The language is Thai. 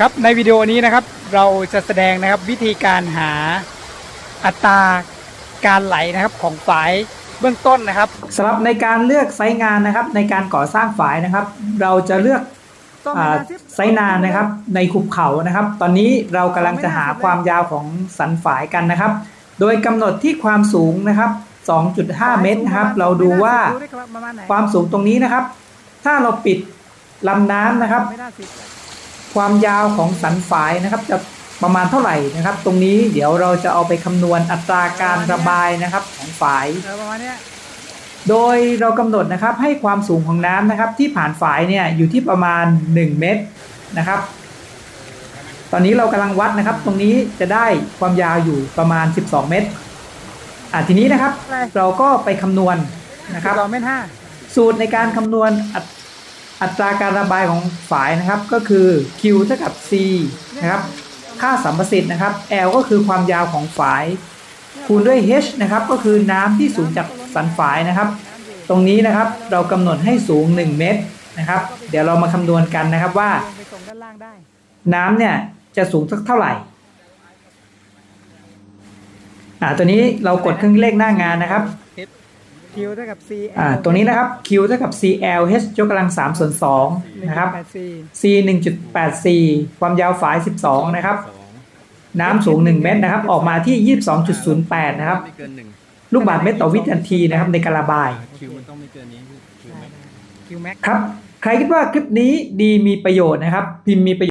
ครับในวิดีโอนี้นะครับเราจะแสดงนะครับวิธีการหาอัตราการไหลนะครับของฝายเบื้องต้นนะครับสำหรับในการเลือกไซต์งานนะครับ ในการก่อสร้างฝายนะครับ เราจะเลือกอ่าไซต์นานนะครับในขุบเขานะครับ ตอนนี้เรากำลังจะหาความยาวของสันฝายกันนะครับ โดยกำหนดที่ความสูงนะครับ 2.5 เมตรนะครับ เราดูว่าความสูงตรงนี้นะครับ ถ้าเราปิดลำน้ำนะครับ ความยาวของสันฝายนะครับ จะประมาณเท่าไหร่นะครับ ตรงนี้เดี๋ยวเราจะเอาไปคำนวณอัตราการระบายนะครับของฝายเออประมาณเนี้ยโดยเรากำหนดนะครับให้ความสูงของน้ำนะครับ ที่ผ่านฝายเนี่ยอยู่ที่ประมาณ 1 เมตรนะครับ ตอนนี้เรากำลังวัดนะครับ ตรงนี้จะได้ความยาวอยู่ประมาณ 12 เมตรอะทีนี้นะครับ เราก็ไปคำนวณนะครับเราเม็ดห้าสูตรในการคำนวณ อัตราการระบายของฝายนะครับก็คือ Q เท่ากับ C นะครับ ค่าสัมประสิทธิ์นะครับ L ก็คือความยาวของฝาย คูณด้วย H นะครับก็คือน้ำที่สูงจากสันฝายนะครับ ตรงนี้นะครับเรากำหนดให้สูง 1 เมตรนะครับ เดี๋ยวเรามาคำนวณกันนะครับว่าลงไปส่งด้านล่างได้น้ำเนี่ยจะสูงสักเท่าไหร่อ่าตัวนี้เรากดเครื่องเลขหน้างานนะครับ คิวเท่ากับ C อ่าตัวนี้นะครับ Q เท่ากับ CL H ยกกำลัง3ส่วน2นะครับ C 1.84 ความยาวฝาย 12 นะครับ น้ำสูง 1 เมตรนะครับ ออกมาที่ 22.08 นะครับไม่เกินหนึ่งลูกบาศก์เมตรต่อวินาทีนะครับในการระบายคิวมันต้องไม่เกินนี้คิวแม็กคิวแม็กครับ ใครคิดว่าคลิปนี้ดีมีประโยชน์นะครับ พิมพ์มีประโยชน์